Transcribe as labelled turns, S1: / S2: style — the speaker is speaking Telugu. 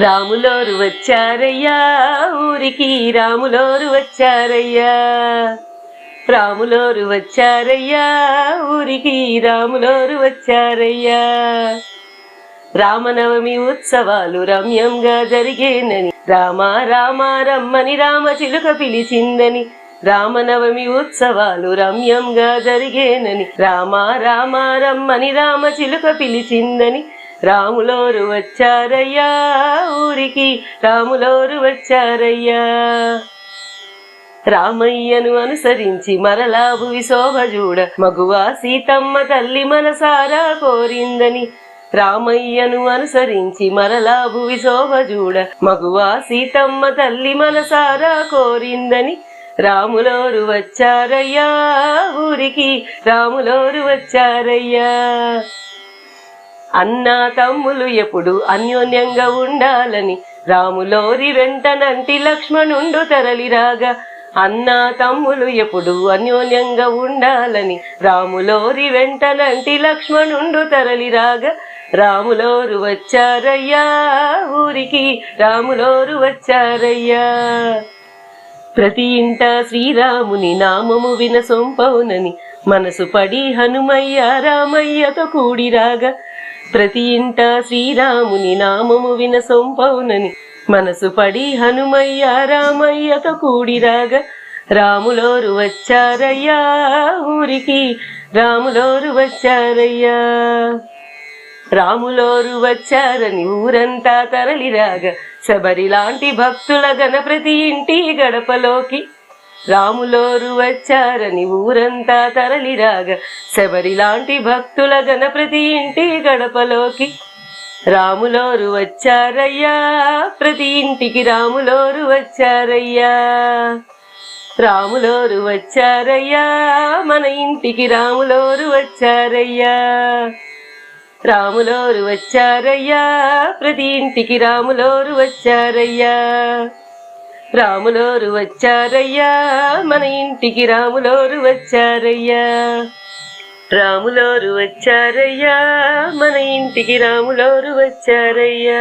S1: రాములోరు వచ్చారయ్యా ఊరికి రాములోరు వచ్చారయ్యా. రాములోరు వచ్చారయ్యా ఊరికి రాములోరు వచ్చారయ్యా. రామనవమి ఉత్సవాలు రమ్యంగా జరిగేనని రామ రామ రమ్మని రామ చిలుక పిలిచిందని రామనవమి ఉత్సవాలు రమ్యంగా జరిగేనని రామ రామ రమ్మని రామ చిలుక పిలిచిందని రాములోరు వచ్చారయ్యా ఊరికి రాములోరు వచ్చారయ్యా. రామయ్యను అనుసరించి మరలా భువి శోభ చూడ మగువా సీతమ్మ తల్లి మనసారా కోరిందని. రామయ్యను అనుసరించి మరలా భువి శోభ చూడ మగువా సీతమ్మ తల్లి మనసారా కోరిందని. రాములోరు వచ్చారయ్యా ఊరికి రాములోరు వచ్చారయ్యా. అన్నా తమ్ములు ఎప్పుడు అన్యోన్యంగా ఉండాలని రాములోరి వెంటనంటి లక్ష్మణుండు తరలిరాగా అన్నా తమ్ములు ఎప్పుడు అన్యోన్యంగా ఉండాలని రాములోరి వెంటనంటి లక్ష్మణుండు తరలిరాగా రాములోరు వచ్చారయ్యా ఊరికి రాములోరు వచ్చారయ్యా. ప్రతి ఇంట శ్రీరాముని నామము వినసొంపవునని మనసు పడి హనుమయ్య రామయ్యతో కూడిరాగా ప్రతి ఇంట శ్రీరాముని నామము విన సొంపవునని మనసు పడి హనుమయ్య రామయ్యతో కూడిరాగ. రాములోరు వచ్చారయ్యా ఊరికి రాములోరు వచ్చారయ్యా. రాములోరు వచ్చారని ఊరంతా తరలిరాగ. శబరి లాంటి భక్తుల గణ ప్రతి ఇంటి గడపలోకి. రాములోరు వచ్చారని ఊరంతా తరలిరాగ. శబరిలాంటి భక్తుల గణప్రతి ఇంటి గడపలోకి రాములోరు వచ్చారయ్యా. ప్రతి ఇంటికి రాములోరు వచ్చారయ్యా. రాములోరు వచ్చారయ్యా. మన ఇంటికి రాములోరు వచ్చారయ్యా. రాములోరు వచ్చారయ్యా. ప్రతి ఇంటికి రాములోరు వచ్చారయ్యా. రాములోరు వచ్చారయ్యా. మన ఇంటికి రాములోరు వచ్చారయ్యా. రాములోరు వచ్చారయ్యా. మన ఇంటికి రాములోరు వచ్చారయ్యా.